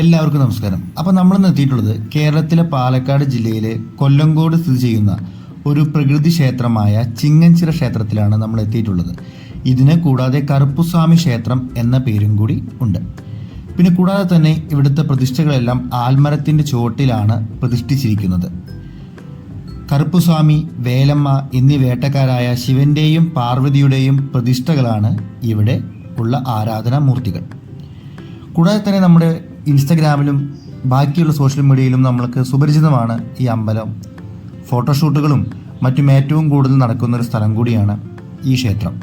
എല്ലാവർക്കും നമസ്കാരം. അപ്പോൾ നമ്മൾ എത്തിയിട്ടുള്ളത് കേരളത്തിലെ പാലക്കാട് ജില്ലയിലെ കൊല്ലങ്കോട് സ്ഥിതി ചെയ്യുന്ന ഒരു പ്രകൃതി ക്ഷേത്രമായ ചിങ്ങഞ്ചിറ ക്ഷേത്രത്തിലാണ് നമ്മൾ എത്തിയിട്ടുള്ളത്. ഇതിനെ കൂടാതെ കറുപ്പുസ്വാമി ക്ഷേത്രം എന്ന പേരും കൂടി ഉണ്ട്. പിന്നെ കൂടാതെ തന്നെ ഇവിടുത്തെ പ്രതിഷ്ഠകളെല്ലാം ആൽമരത്തിന്റെ ചുവട്ടിലാണ് പ്രതിഷ്ഠിച്ചിരിക്കുന്നത്. കറുപ്പുസ്വാമി വേലമ്മ എന്നീ വേട്ടക്കാരായ ശിവന്റെയും പാർവതിയുടെയും പ്രതിഷ്ഠകളാണ് ഇവിടെ ഉള്ള ആരാധനാമൂർത്തികൾ. കൂടാതെ തന്നെ നമ്മുടെ ഇൻസ്റ്റഗ്രാമിലും ബാക്കിയുള്ള സോഷ്യൽ മീഡിയയിലും നമ്മൾക്ക് സുപരിചിതമാണ് ഈ അമ്പലം. ഫോട്ടോഷൂട്ടുകളും മറ്റും ഏറ്റവും കൂടുതൽ നടക്കുന്ന ഒരു സ്ഥലം കൂടിയാണ് ഈ ക്ഷേത്രം.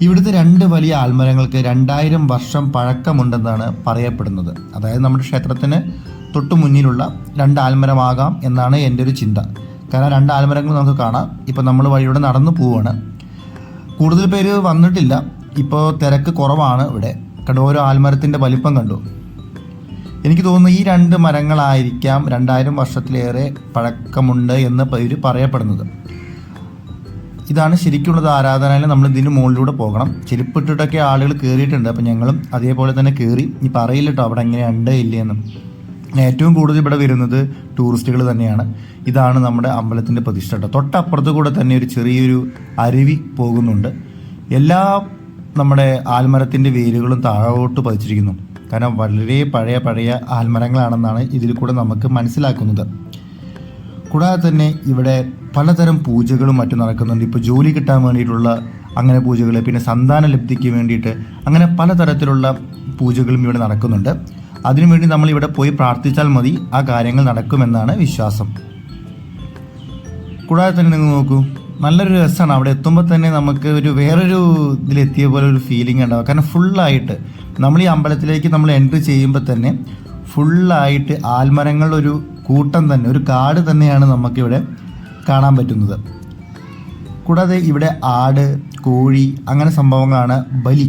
ഇവിടുത്തെ രണ്ട് വലിയ ആൽമരങ്ങൾക്ക് രണ്ടായിരം വർഷം പഴക്കമുണ്ടെന്നാണ് പറയപ്പെടുന്നത്. അതായത് നമ്മുടെ ക്ഷേത്രത്തിന് തൊട്ടു മുന്നിലുള്ള രണ്ട് ആൽമരമാകാം എന്നാണ് എന്റെ ഒരു ചിന്ത. കാരണം രണ്ട് ആൽമരങ്ങൾ നമുക്ക് കാണാം. ഇപ്പം നമ്മൾ വഴിയുടെ നടന്നു പോവുകയാണ് കൂടുതൽ പേര് വന്നിട്ടില്ല. ഇപ്പോൾ തിരക്ക് കുറവാണ് ഇവിടെ. കണ്ടു ഓരോ ആൽമരത്തിന്റെ വലിപ്പം കണ്ടു? എനിക്ക് തോന്നുന്നു ഈ രണ്ട് മരങ്ങളായിരിക്കാം രണ്ടായിരം വർഷത്തിലേറെ പഴക്കമുണ്ട് എന്ന് ഇവർ പറയപ്പെടുന്നത്. ഇതാണ് ശരിക്കുള്ളത് ആരാധനയിൽ നമ്മൾ ഇതിന് മുകളിലൂടെ പോകണം. ചെരുപ്പിട്ടിട്ടൊക്കെ ആളുകൾ കയറിയിട്ടുണ്ട് അപ്പം ഞങ്ങളും അതേപോലെ തന്നെ കയറി ഇനി പറയില്ല കേട്ടോ അവിടെ എങ്ങനെയുണ്ട് ഇല്ലയെന്നും ഏറ്റവും കൂടുതൽ ഇവിടെ വരുന്നത് ടൂറിസ്റ്റുകൾ തന്നെയാണ്. ഇതാണ് നമ്മുടെ അമ്പലത്തിന്റെ പ്രതിഷ്ഠ കേട്ടോ തൊട്ടപ്പുറത്ത് കൂടെ തന്നെ ഒരു ചെറിയൊരു അരുവി പോകുന്നുണ്ട്. എല്ലാ നമ്മുടെ ആൽമരത്തിന്റെ വേരുകളും താഴോട്ട് പതിച്ചിരിക്കുന്നു. കാരണം വളരെ പഴയ പഴയ ആൽമരങ്ങളാണെന്നാണ് ഇതിൽ കൂടെ നമുക്ക് മനസ്സിലാക്കുന്നത്. കൂടാതെ തന്നെ ഇവിടെ പലതരം പൂജകളും മറ്റും നടക്കുന്നുണ്ട്. ഇപ്പോൾ ജോലി കിട്ടാൻ വേണ്ടിയിട്ടുള്ള അങ്ങനെ പൂജകൾ പിന്നെ സന്താന ലബ്ധിക്ക് വേണ്ടിയിട്ട് അങ്ങനെ പലതരത്തിലുള്ള പൂജകളും ഇവിടെ നടക്കുന്നുണ്ട്. അതിനുവേണ്ടി നമ്മൾ ഇവിടെ പോയി പ്രാർത്ഥിച്ചാൽ മതി. ആ കാര്യങ്ങൾ നടക്കുമെന്നാണ് വിശ്വാസം. കൂടാതെ തന്നെ നിങ്ങൾ നോക്കൂ. നല്ലൊരു രസമാണ് അവിടെ എത്തുമ്പോൾ തന്നെ നമുക്ക് ഒരു വേറൊരു ഇതിലെത്തിയ പോലെ ഒരു ഫീലിംഗ് ഉണ്ടാവും. കാരണം ഫുള്ളായിട്ട് നമ്മൾ ഈ അമ്പലത്തിലേക്ക് നമ്മൾ എൻട്രി ചെയ്യുമ്പോൾ തന്നെ ഫുള്ളായിട്ട് ആൽമരങ്ങളുടെ ഒരു കൂട്ടം തന്നെ ഒരു കാട് തന്നെയാണ് നമുക്കിവിടെ കാണാൻ പറ്റുന്നത്. കൂടാതെ ഇവിടെ ആട് കോഴി അങ്ങനെ സംഭവങ്ങളാണ് ബലി.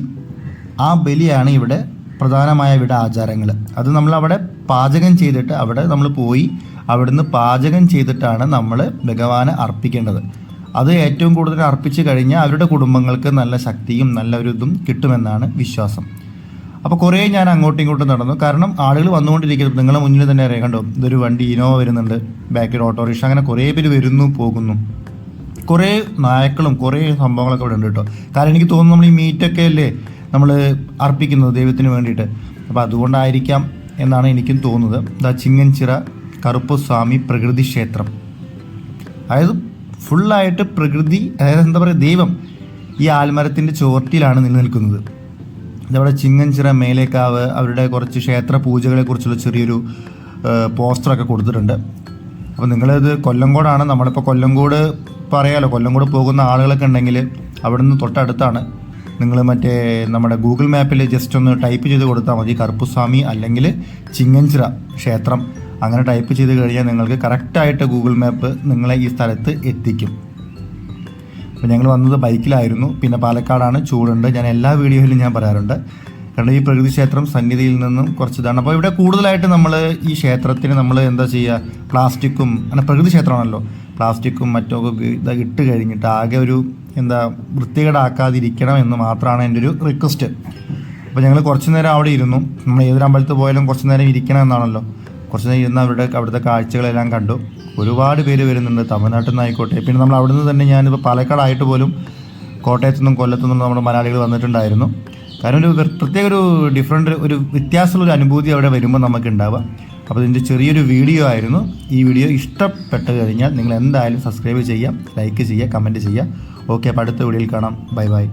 ആ ബലിയാണ് ഇവിടെ പ്രധാനമായ ഇവിടെ ആചാരങ്ങൾ അത് നമ്മൾ അവിടെ പാചകം ചെയ്തിട്ട് അവിടെ നമ്മൾ പോയി അവിടുന്ന് പാചകം ചെയ്തിട്ടാണ് നമ്മൾ ഭഗവാന് അർപ്പിക്കേണ്ടത്. അത് ഏറ്റവും കൂടുതൽ അർപ്പിച്ച് കഴിഞ്ഞാൽ അവരുടെ കുടുംബങ്ങൾക്ക് നല്ല ശക്തിയും നല്ല ഒരു ഇതും കിട്ടുമെന്നാണ് വിശ്വാസം. അപ്പോൾ കുറേ ഞാൻ അങ്ങോട്ടും ഇങ്ങോട്ടും നടന്നു. കാരണം ആളുകൾ വന്നുകൊണ്ടിരിക്കുന്നത് നിങ്ങളെ മുന്നിൽ തന്നെ അറിയാം. കണ്ടോ? ഇതൊരു വണ്ടി ഇനോവ വരുന്നുണ്ട്. ബാക്കിൽ ഓട്ടോറിക്ഷ അങ്ങനെ കുറേ പേര് വരുന്നു പോകുന്നു. കുറേ നായക്കളും കുറേ സംഭവങ്ങളൊക്കെ ഇവിടെ ഉണ്ട് കേട്ടോ. കാരണം എനിക്ക് തോന്നുന്നു നമ്മൾ ഈ മീറ്റൊക്കെ അല്ലേ നമ്മൾ അർപ്പിക്കുന്നത് ദൈവത്തിന് വേണ്ടിയിട്ട്. അപ്പോൾ അതുകൊണ്ടായിരിക്കാം എന്നാണ് എനിക്കും തോന്നുന്നത്. ദാ ചിങ്ങൻചിറ കറുപ്പസ്വാമി പ്രകൃതി ക്ഷേത്രം. അതായത് ഫുള്ളായിട്ട് പ്രകൃതി അതായത് എന്താ പറയുക ദൈവം ഈ ആൽമരത്തിന്റെ ചോർട്ടിലാണ് നിലനിൽക്കുന്നത്. ഇതവിടെ ചിങ്ങൻചിറ മേലേക്കാവ് അവരുടെ കുറച്ച് ക്ഷേത്ര പൂജകളെക്കുറിച്ചുള്ള ചെറിയൊരു പോസ്റ്ററൊക്കെ കൊടുത്തിട്ടുണ്ട്. അപ്പോൾ നിങ്ങളിത് കൊല്ലങ്കോടാണ് നമ്മളിപ്പോൾ കൊല്ലങ്കോട് പറയാലോ കൊല്ലങ്കോട് പോകുന്ന ആളുകളൊക്കെ ഉണ്ടെങ്കിൽ അവിടുന്ന് തൊട്ടടുത്താണ്. നിങ്ങൾ മറ്റേ നമ്മുടെ ഗൂഗിൾ മാപ്പിൽ ജസ്റ്റ് ഒന്ന് ടൈപ്പ് ചെയ്ത് കൊടുത്താൽ മതി. കറുപ്പുസ്വാമി അല്ലെങ്കിൽ ചിങ്ങഞ്ചിറ ക്ഷേത്രം. അങ്ങനെ ടൈപ്പ് ചെയ്ത് കഴിഞ്ഞാൽ നിങ്ങൾക്ക് കറക്റ്റായിട്ട് ഗൂഗിൾ മാപ്പ് നിങ്ങളെ ഈ സ്ഥലത്ത് എത്തിക്കും. അപ്പോൾ ഞങ്ങൾ വന്നത് ബൈക്കിലായിരുന്നു. പിന്നെ പാലക്കാടാണ് ചൂടുണ്ട്. ഞാൻ എല്ലാ വീഡിയോയിലും ഞാൻ പറയാറുണ്ട്. കാരണം ഈ പ്രകൃതി ക്ഷേത്രം സന്നിധിയിൽ നിന്നും കുറച്ച് ഇതാണ് അപ്പോൾ ഇവിടെ കൂടുതലായിട്ട് നമ്മൾ ഈ ക്ഷേത്രത്തിന് നമ്മൾ എന്താ ചെയ്യുക? പ്ലാസ്റ്റിക്കും അങ്ങനെ പ്രകൃതി ക്ഷേത്രമാണല്ലോ. പ്ലാസ്റ്റിക്കും മറ്റൊക്കെ ഇട്ട് കഴിഞ്ഞിട്ട് ആകെ ഒരു എന്താ വൃത്തികേടാക്കാതിരിക്കണം എന്ന് മാത്രമാണ് എന്റെ ഒരു റിക്വസ്റ്റ് അപ്പോൾ ഞങ്ങൾ കുറച്ച് നേരം അവിടെ ഇരുന്നു. നമ്മൾ ഏതൊരു അമ്പലത്തിൽ പോയാലും കുറച്ച് നേരം ഇരിക്കണം എന്നാണല്ലോ. കുറച്ച് നേരം അവരുടെ അവിടുത്തെ കാഴ്ചകളെല്ലാം കണ്ടു. ഒരുപാട് പേര് വരുന്നുണ്ട്. തമിഴ്നാട്ടിൽ നിന്നായിക്കോട്ടെ പിന്നെ നമ്മൾ അവിടുന്ന് തന്നെ ഞാനിപ്പോൾ പാലക്കാടായിട്ട് പോലും കോട്ടയത്തു നിന്നും കൊല്ലത്തു നിന്നും നമ്മുടെ മലയാളികൾ വന്നിട്ടുണ്ടായിരുന്നു. കാരണം ഒരു പ്രത്യേക ഒരു ഡിഫറെന്റ് ഒരു വ്യത്യാസമുള്ള ഒരു അനുഭൂതി അവിടെ വരുമ്പോൾ നമുക്ക് ഉണ്ടാവുക അപ്പോൾ ഇതിന്റെ ചെറിയൊരു വീഡിയോ ആയിരുന്നു. ഈ വീഡിയോ ഇഷ്ടപ്പെട്ട് കഴിഞ്ഞാൽ നിങ്ങൾ എന്തായാലും സബ്സ്ക്രൈബ് ചെയ്യുക ലൈക്ക് ചെയ്യുക കമന്റ് ചെയ്യുക ഓക്കെ അപ്പോൾ അടുത്ത വീഡിയോയിൽ കാണാം. Bye bye